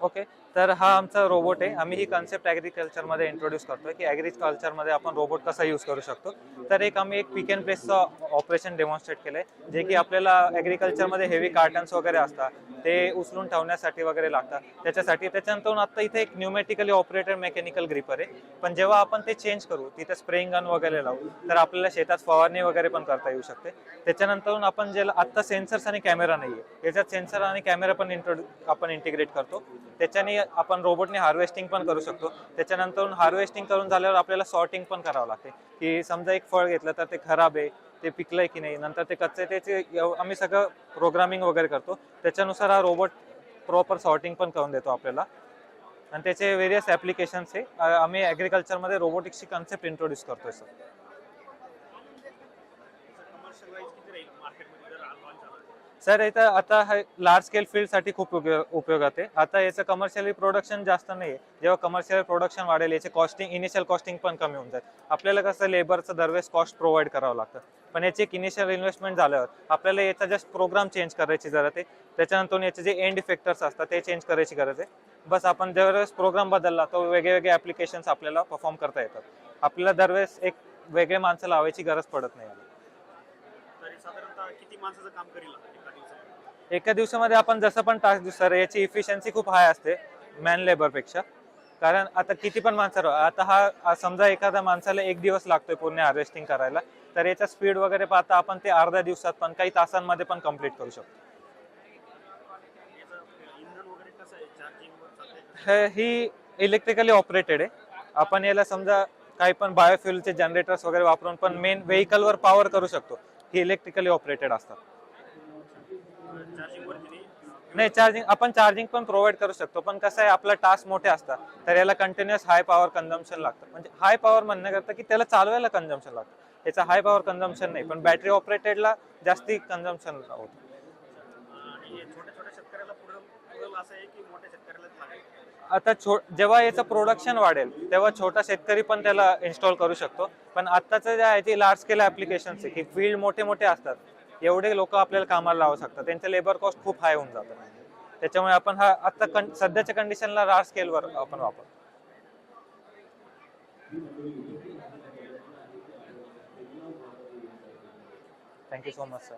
Okay तर हा आमचा रोबोट आहे. आम्ही ही कन्सेप्ट ॲग्रिकल्चरमध्ये इंट्रोड्यूस करतोय की ॲग्रिकल्चरमध्ये आपण रोबोट कसा यूज करू शकतो. तर एक आम्ही एक पिक अँड प्लेसचं ऑपरेशन डेमॉन्स्ट्रेट केलंय जे की आपल्याला ॲग्रिकल्चरमध्ये हेवी कार्टन्स वगैरे असतात. ते उचलून ठेवण्यासाठी वगैरे लागतात. त्याच्यासाठी त्याच्यानंतर आता इथे एक न्यूमॅटिकली ऑपरेटेड मेकॅनिकल ग्रिपर आहे. पण जेव्हा आपण ते चेंज करू तिथे स्प्रेइंग गन वगैरे लावू तर आपल्याला शेतात फवारणी वगैरे पण करता येऊ शकते. त्याच्यानंतर आपण जे आत्ता सेन्सर्स आणि कॅमेरा नाहीये. याच्यात सेन्सर आणि कॅमेरा पण इंट्रो आपण इंटिग्रेट करतो. त्याच्याने आपण रोबोटने हार्वेस्टिंग पण करू शकतो. त्याच्यानंतर हार्वेस्टिंग करून झाल्यावर आपल्याला सॉर्टिंग पण करावं लागते. की समजा एक फळ घेतलं तर ते खराब आहे ते पिकलंय की नाही नंतर ते कच्चे त्याचे आम्ही सगळं प्रोग्रामिंग वगैरे करतो. त्याच्यानुसार हा रोबोट प्रॉपर सॉर्टिंग पण करून देतो आपल्याला. आणि त्याचे वेरियस ॲप्लिकेशन्स आहे आम्ही ॲग्रिकल्चरमध्ये रोबोटिक्सची कन्सेप्ट इंट्रोड्यूस करतोय सर सर याचा आता हे लार्ज स्केल फील्डसाठी खूप उपयोग उपयोगात आहे. आता याचं कमर्शियली प्रोडक्शन जास्त नाही आहे जेव्हा कमर्शियल प्रोडक्शन वाढेल याचे कॉस्टिंग इनिशियल कॉस्टिंग पण कमी होऊन जाईल. आपल्याला कसं लेबरचं दरवेळेस कॉस्ट प्रोव्हाइड करावं लागतं. पण याची एक इनिशियल इन्व्हेस्टमेंट झाल्यावर आपल्याला याचा जस्ट प्रोग्राम चेंज करायची गरज आहे. त्याच्यानंतर याचे जे एंड इफेक्टर्स असतात ते चेंज करायची गरज आहे. बस आपण ज्यावेळेस प्रोग्राम बदलला तो वेगळेवेगळे ॲप्लिकेशन्स ऍप्लिकेशन्स आपल्याला परफॉर्म करता येतात. आपल्याला दरवेळेस एक वेगळे माणसं लावायची गरज पडत नाही. किती माणसाचं काम करील एका एका दिवसामध्ये आपण जसं पण टास्क देऊ सर याची इफिशियन्सी खूप हाय असते मॅन लेबरपेक्षा कारण आता किती पण माणसं आता हा समजा एखाद्या माणसाला एक दिवस लागतोय पूर्ण हार्वेस्टिंग करायला तर याचा स्पीड वगैरे पाहता आपण ते अर्ध्या दिवसात पण काही तासांमध्ये पण कंप्लीट करू शकतो. ही इलेक्ट्रिकली ऑपरेटेड आहे. आपण याला समजा काही पण बायोफ्युलचे जनरेटर्स वगैरे वापरून पण मेन व्हेकलवर पॉवर करू शकतो. ही इलेक्ट्रिकली ऑपरेटेड असतात. नाही? चार्जिंग आपण चार्जिंग पण प्रोव्हाइड करू शकतो पण कसं आहे आपला टास्क मोठे असतात तर याला कंटिन्युअस हाय पॉवर कन्झम्पशन लागतं. म्हणजे हाय पॉवर म्हणण्याकरता की त्याला चालवायला कन्झम्पशन लागतं. याचा हाय पॉवर कन्झम्पशन नाही पण बॅटरी ऑपरेटेडला जास्ती कन्झम्पशन होतं. असं आहे की मोठ्या शेतकऱ्यालाच लागेल आता छो जेव्हा याचं प्रोडक्शन वाढेल तेव्हा छोटा शेतकरी पण त्याला इन्स्टॉल करू शकतो. पण आत्ताचं जे आहे ते लार्ज स्केल ऍप्लिकेशन्स आहे की फील्ड मोठे मोठे असतात. एवढे लोक आपल्याला कामाला लावू शकतात. त्यांचं लेबर कॉस्ट खूप हाय होऊन जातं. त्याच्यामुळे आपण हा आता कं- सध्याच्या कंडिशनला लार्ज स्केलवर आपण वापरतो थँक्यू सो मच सर